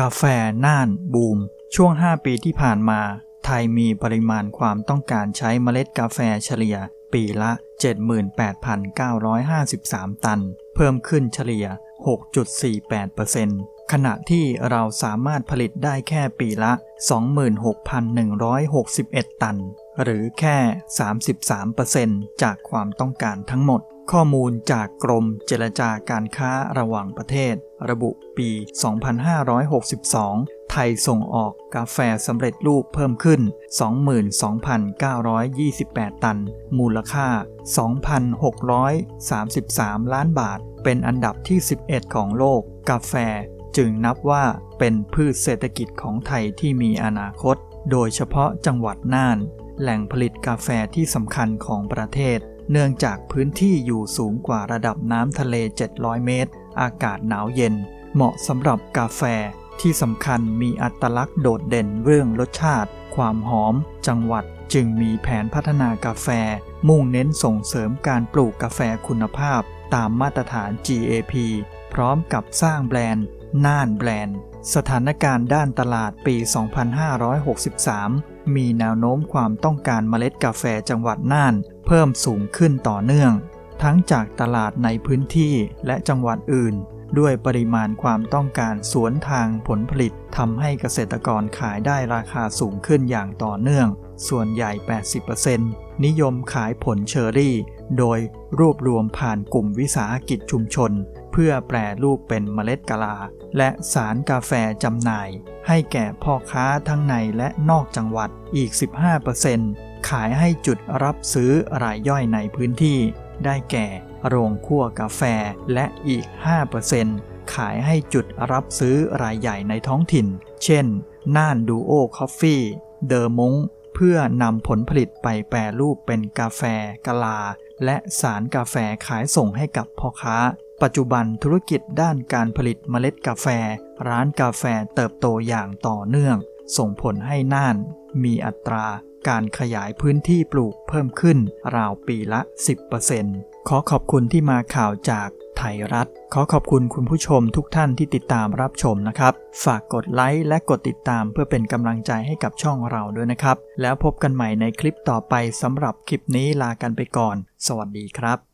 กาแฟน่านบูม ช่วง 5 ปีที่ผ่านมา ไทยมีปริมาณความต้องการใช้เมล็ดกาแฟเฉลี่ย ปีละ 78,953 ตัน เพิ่มขึ้นเฉลี่ย 6.48%ขณะที่เราสามารถผลิตได้แค่ปีละ 26,161 ตัน หรือแค่ 33%จากความต้องการทั้งหมดข้อมูลจากกรมเจรจาการค้าระหว่างประเทศ ระบุปี 2562 ไทยส่งออกกาแฟสำเร็จรูปเพิ่มขึ้น 22,928 ตัน มูลค่า 2,633 ล้านบาท เป็นอันดับที่ 11 ของโลก กาแฟจึงนับว่าเป็นพืชเศรษฐกิจของไทยที่มีอนาคต โดยเฉพาะจังหวัดน่าน แหล่งผลิตกาแฟที่สำคัญของประเทศ เนื่องจากพื้นที่อยู่สูงกว่าระดับน้ำทะเล 700 เมตร อากาศหนาวเย็น เหมาะสำหรับกาแฟที่สำคัญมีอัตลักษณ์โดดเด่นเรื่องรสชาติ ความหอม จังหวัดจึงมีแผนพัฒนากาแฟ มุ่งเน้นส่งเสริมการปลูกกาแฟคุณภาพ ตามมาตรฐาน GAP พร้อมกับสร้างแบรนด์ น่านแบรนด์ สถานการณ์ด้านตลาดปี 2563มีแนวโน้มความต้องการเมล็ดกาแฟจังหวัดน่าน เพิ่มสูงขึ้นต่อเนื่อง ทั้งจากตลาดในพื้นที่และจังหวัดอื่น ด้วยปริมาณความต้องการสวนทางผลผลิตทำให้เกษตรกรขายได้ราคาสูงขึ้นอย่างต่อเนื่อง ส่วนใหญ่ 80%นิยมขายผลเชอรรี่ โดยรวบรวมผ่านกลุ่มวิสาหกิจชุมชน เพื่อแปรรูปเป็นเมล็ดกะลา และสารกาแฟจำหน่าย ให้แก่พ่อค้าทั้งในและนอกจังหวัดอีก 15%ขายให้จุดรับซื้อรายย่อยในพื้นที่ ได้แก่โรงคั่วกาแฟและอีก 5%ขายให้จุดรับซื้อรายใหญ่ในท้องถิ่น เช่น น่านดูโอคอฟฟี่ เดอร์มง พื่อนำผลผลิตไปแปรรูปเป็นกาแฟ กะลา และสารกาแฟขายส่งให้กับพ่อค้า ปัจจุบันธุรกิจด้านการผลิตเมล็ดกาแฟ ร้านกาแฟเติบโตอย่างต่อเนื่อง ส่งผลให้น่าน มีอัตราการขยายพื้นที่ปลูกเพิ่มขึ้นราวปีละ 10% ขอขอบคุณที่มาข่าวจากไทยรัฐ ขอขอบคุณคุณผู้ชมทุกท่านที่ติดตามรับชมนะครับ ฝากกดไลค์และกดติดตามเพื่อเป็นกำลังใจให้กับช่องเราด้วยนะครับ แล้วพบกันใหม่ในคลิปต่อไปสำหรับคลิปนี้ลากันไปก่อน สวัสดีครับ